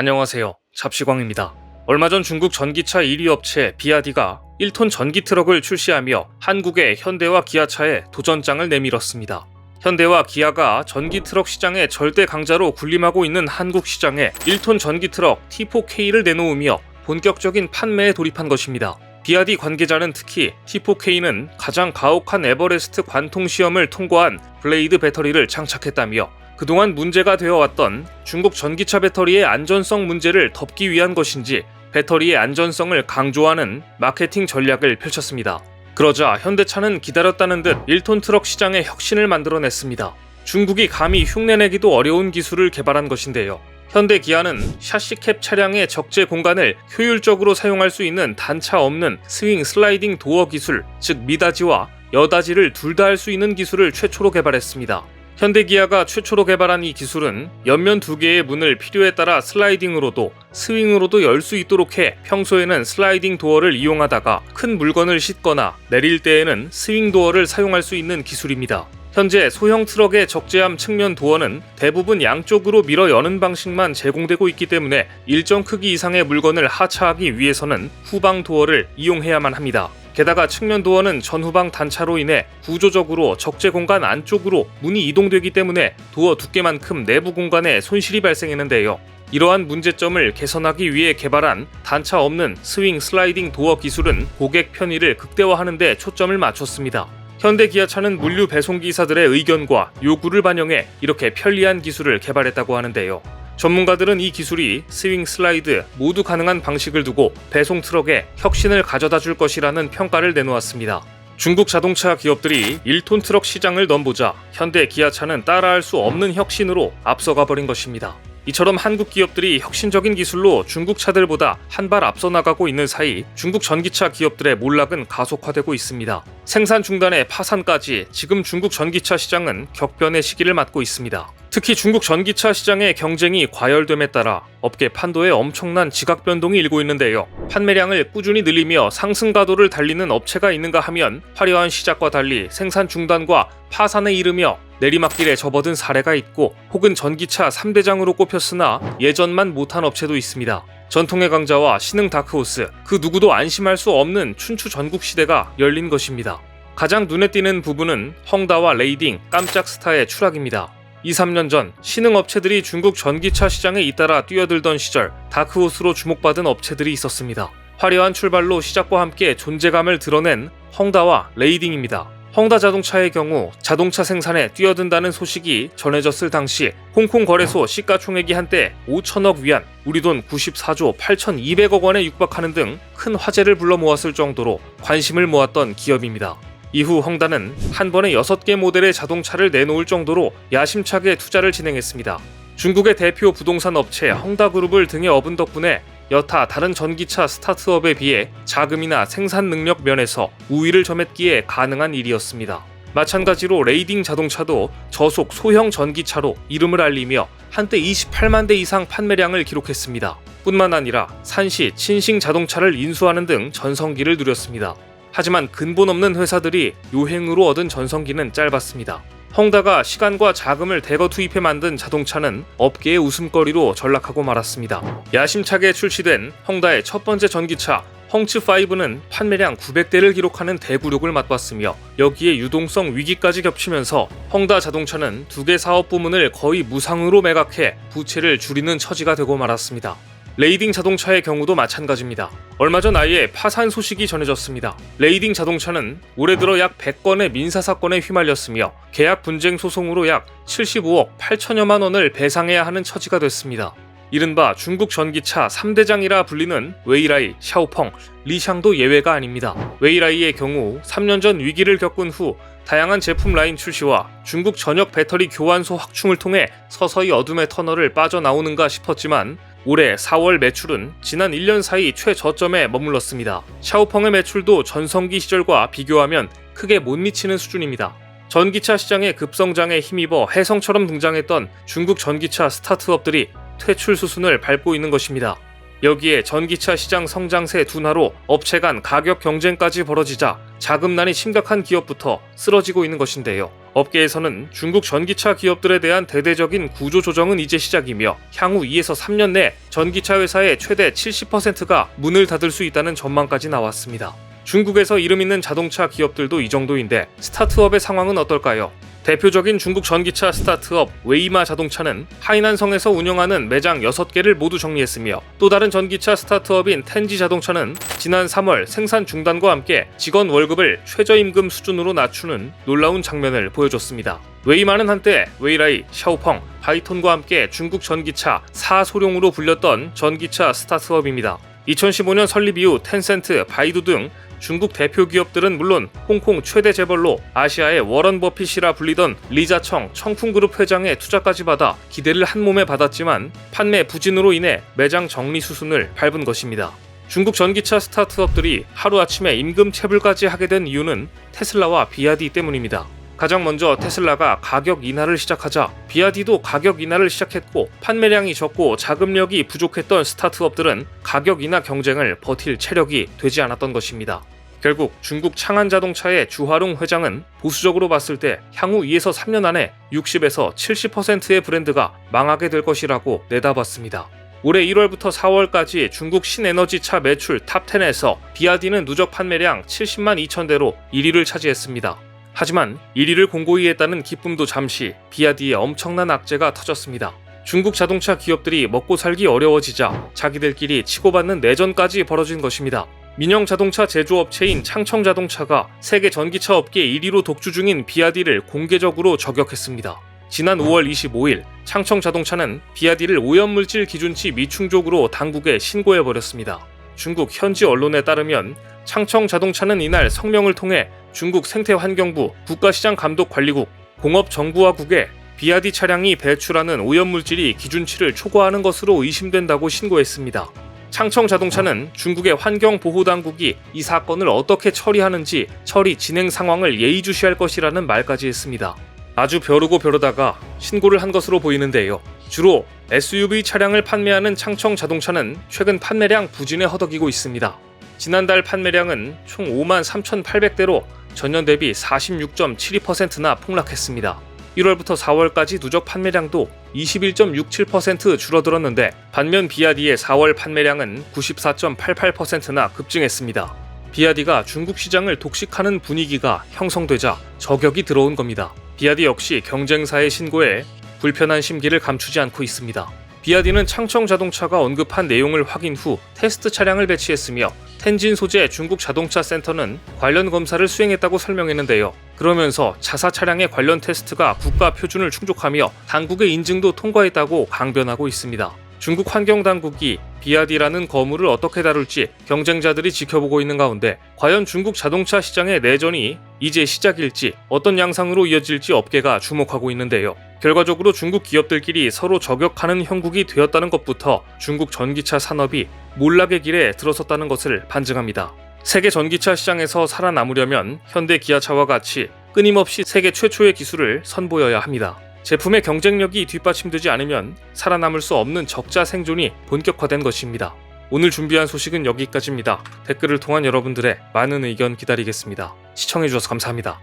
안녕하세요. 잡시광입니다. 얼마 전 중국 전기차 1위 업체 비아디가 1톤 전기 트럭을 출시하며 한국의 현대와 기아차에 도전장을 내밀었습니다. 현대와 기아가 전기 트럭 시장의 절대 강자로 군림하고 있는 한국 시장에 1톤 전기 트럭 T4K를 내놓으며 본격적인 판매에 돌입한 것입니다. 비아디 관계자는 특히 T4K는 가장 가혹한 에버레스트 관통 시험을 통과한 블레이드 배터리를 장착했다며 그동안 문제가 되어 왔던 중국 전기차 배터리의 안전성 문제를 덮기 위한 것인지 배터리의 안전성을 강조하는 마케팅 전략을 펼쳤습니다. 그러자 현대차는 기다렸다는 듯 1톤 트럭 시장의 혁신을 만들어냈습니다. 중국이 감히 흉내내기도 어려운 기술을 개발한 것인데요. 현대 기아는 샤시캡 차량의 적재 공간을 효율적으로 사용할 수 있는 단차 없는 스윙 슬라이딩 도어 기술, 즉 미다지와 여다지를 둘 다 할 수 있는 기술을 최초로 개발했습니다. 현대기아가 최초로 개발한 이 기술은 옆면 두 개의 문을 필요에 따라 슬라이딩으로도 스윙으로도 열 수 있도록 해 평소에는 슬라이딩 도어를 이용하다가 큰 물건을 싣거나 내릴 때에는 스윙 도어를 사용할 수 있는 기술입니다. 현재 소형 트럭의 적재함 측면 도어는 대부분 양쪽으로 밀어 여는 방식만 제공되고 있기 때문에 일정 크기 이상의 물건을 하차하기 위해서는 후방 도어를 이용해야만 합니다. 게다가 측면 도어는 전후방 단차로 인해 구조적으로 적재 공간 안쪽으로 문이 이동되기 때문에 도어 두께만큼 내부 공간에 손실이 발생했는데요. 이러한 문제점을 개선하기 위해 개발한 단차 없는 스윙 슬라이딩 도어 기술은 고객 편의를 극대화하는 데 초점을 맞췄습니다. 현대 기아차는 물류 배송 기사들의 의견과 요구를 반영해 이렇게 편리한 기술을 개발했다고 하는데요. 전문가들은 이 기술이 스윙 슬라이드 모두 가능한 방식을 두고 배송 트럭에 혁신을 가져다 줄 것이라는 평가를 내놓았습니다. 중국 자동차 기업들이 1톤 트럭 시장을 넘보자 현대 기아차는 따라할 수 없는 혁신으로 앞서가 버린 것입니다. 이처럼 한국 기업들이 혁신적인 기술로 중국 차들보다 한 발 앞서 나가고 있는 사이 중국 전기차 기업들의 몰락은 가속화되고 있습니다. 생산 중단에 파산까지 지금 중국 전기차 시장은 격변의 시기를 맞고 있습니다. 특히 중국 전기차 시장의 경쟁이 과열됨에 따라 업계 판도에 엄청난 지각 변동이 일고 있는데요. 판매량을 꾸준히 늘리며 상승 가도를 달리는 업체가 있는가 하면 화려한 시작과 달리 생산 중단과 파산에 이르며 내리막길에 접어든 사례가 있고 혹은 전기차 3대장으로 꼽혔으나 예전만 못한 업체도 있습니다. 전통의 강자와 신흥 다크호스, 그 누구도 안심할 수 없는 춘추 전국 시대가 열린 것입니다. 가장 눈에 띄는 부분은 헝다와 레이딩, 깜짝 스타의 추락입니다. 2, 3년 전 신흥 업체들이 중국 전기차 시장에 잇따라 뛰어들던 시절 다크호스로 주목받은 업체들이 있었습니다. 화려한 출발로 시작과 함께 존재감을 드러낸 헝다와 레이딩입니다. 헝다 자동차의 경우 자동차 생산에 뛰어든다는 소식이 전해졌을 당시 홍콩 거래소 시가총액이 한때 5천억 위안, 우리 돈 94조 8,200억 원에 육박하는 등 큰 화제를 불러 모았을 정도로 관심을 모았던 기업입니다. 이후 헝다는 한 번에 6개 모델의 자동차를 내놓을 정도로 야심차게 투자를 진행했습니다. 중국의 대표 부동산 업체 헝다그룹을 등에 업은 덕분에 여타 다른 전기차 스타트업에 비해 자금이나 생산 능력 면에서 우위를 점했기에 가능한 일이었습니다. 마찬가지로 레이딩 자동차도 저속 소형 전기차로 이름을 알리며 한때 28만 대 이상 판매량을 기록했습니다. 뿐만 아니라 산시, 친싱 자동차를 인수하는 등 전성기를 누렸습니다. 하지만 근본 없는 회사들이 요행으로 얻은 전성기는 짧았습니다. 헝다가 시간과 자금을 대거 투입해 만든 자동차는 업계의 웃음거리로 전락하고 말았습니다. 야심차게 출시된 헝다의 첫 번째 전기차 헝츠5는 판매량 900대를 기록하는 대구력을 맛봤으며 여기에 유동성 위기까지 겹치면서 헝다 자동차는 두 개 사업 부문을 거의 무상으로 매각해 부채를 줄이는 처지가 되고 말았습니다. 레이딩 자동차의 경우도 마찬가지입니다. 얼마 전 아예 파산 소식이 전해졌습니다. 레이딩 자동차는 올해 들어 약 100건의 민사 사건에 휘말렸으며 계약 분쟁 소송으로 약 75억 8천여만 원을 배상해야 하는 처지가 됐습니다. 이른바 중국 전기차 3대장이라 불리는 웨이라이, 샤오펑, 리샹도 예외가 아닙니다. 웨이라이의 경우 3년 전 위기를 겪은 후 다양한 제품 라인 출시와 중국 전역 배터리 교환소 확충을 통해 서서히 어둠의 터널을 빠져나오는가 싶었지만 올해 4월 매출은 지난 1년 사이 최저점에 머물렀습니다. 샤오펑의 매출도 전성기 시절과 비교하면 크게 못 미치는 수준입니다. 전기차 시장의 급성장에 힘입어 해성처럼 등장했던 중국 전기차 스타트업들이 퇴출 수순을 밟고 있는 것입니다. 여기에 전기차 시장 성장세 둔화로 업체 간 가격 경쟁까지 벌어지자 자금난이 심각한 기업부터 쓰러지고 있는 것인데요. 업계에서는 중국 전기차 기업들에 대한 대대적인 구조 조정은 이제 시작이며 향후 2에서 3년 내 전기차 회사의 최대 70%가 문을 닫을 수 있다는 전망까지 나왔습니다. 중국에서 이름 있는 자동차 기업들도 이 정도인데 스타트업의 상황은 어떨까요? 대표적인 중국 전기차 스타트업 웨이마 자동차는 하이난성에서 운영하는 매장 6개를 모두 정리했으며 또 다른 전기차 스타트업인 텐지 자동차는 지난 3월 생산 중단과 함께 직원 월급을 최저임금 수준으로 낮추는 놀라운 장면을 보여줬습니다. 웨이마는 한때 웨이라이, 샤오펑, 바이톤과 함께 중국 전기차 사소룡으로 불렸던 전기차 스타트업입니다. 2015년 설립 이후 텐센트, 바이두 등 중국 대표 기업들은 물론 홍콩 최대 재벌로 아시아의 워런 버핏이라 불리던 리자청 청풍그룹 회장의 투자까지 받아 기대를 한 몸에 받았지만 판매 부진으로 인해 매장 정리 수순을 밟은 것입니다. 중국 전기차 스타트업들이 하루아침에 임금 체불까지 하게 된 이유는 테슬라와 비아디 때문입니다. 가장 먼저 테슬라가 가격 인하를 시작하자 비아디도 가격 인하를 시작했고 판매량이 적고 자금력이 부족했던 스타트업들은 가격 인하 경쟁을 버틸 체력이 되지 않았던 것입니다. 결국 중국 창안 자동차의 주화룡 회장은 보수적으로 봤을 때 향후 2에서 3년 안에 60에서 70%의 브랜드가 망하게 될 것이라고 내다봤습니다. 올해 1월부터 4월까지 중국 신에너지차 매출 탑10에서 비아디는 누적 판매량 70만 2천 대로 1위를 차지했습니다. 하지만 1위를 공고히 했다는 기쁨도 잠시 비아디의 엄청난 악재가 터졌습니다. 중국 자동차 기업들이 먹고 살기 어려워지자 자기들끼리 치고받는 내전까지 벌어진 것입니다. 민영 자동차 제조업체인 창청 자동차가 세계 전기차 업계 1위로 독주 중인 비아디를 공개적으로 저격했습니다. 지난 5월 25일 창청 자동차는 비아디를 오염물질 기준치 미충족으로 당국에 신고해 버렸습니다. 중국 현지 언론에 따르면 창청 자동차는 이날 성명을 통해 중국 생태환경부 국가시장감독관리국 공업정부화국에 비아디 차량이 배출하는 오염물질이 기준치를 초과하는 것으로 의심된다고 신고했습니다. 창청 자동차는 중국의 환경보호당국이 이 사건을 어떻게 처리하는지 처리 진행 상황을 예의주시할 것이라는 말까지 했습니다. 아주 벼르고 벼르다가 신고를 한 것으로 보이는데요. 주로 SUV 차량을 판매하는 창청 자동차는 최근 판매량 부진에 허덕이고 있습니다. 지난달 판매량은 총 5만 3,800대로 전년 대비 46.72%나 폭락했습니다. 1월부터 4월까지 누적 판매량도 21.67% 줄어들었는데 반면 비아디의 4월 판매량은 94.88%나 급증했습니다. 비아디가 중국 시장을 독식하는 분위기가 형성되자 저격이 들어온 겁니다. 비아디 역시 경쟁사의 신고에 불편한 심기를 감추지 않고 있습니다. 비아디는 창청 자동차가 언급한 내용을 확인 후 테스트 차량을 배치했으며 텐진 소재 중국 자동차 센터는 관련 검사를 수행했다고 설명했는데요. 그러면서 자사 차량의 관련 테스트가 국가 표준을 충족하며 당국의 인증도 통과했다고 강변하고 있습니다. 중국 환경당국이 비아디라는 거물을 어떻게 다룰지 경쟁자들이 지켜보고 있는 가운데 과연 중국 자동차 시장의 내전이 이제 시작일지 어떤 양상으로 이어질지 업계가 주목하고 있는데요. 결과적으로 중국 기업들끼리 서로 저격하는 형국이 되었다는 것부터 중국 전기차 산업이 몰락의 길에 들어섰다는 것을 반증합니다. 세계 전기차 시장에서 살아남으려면 현대 기아차와 같이 끊임없이 세계 최초의 기술을 선보여야 합니다. 제품의 경쟁력이 뒷받침되지 않으면 살아남을 수 없는 적자 생존이 본격화된 것입니다. 오늘 준비한 소식은 여기까지입니다. 댓글을 통한 여러분들의 많은 의견 기다리겠습니다. 시청해주셔서 감사합니다.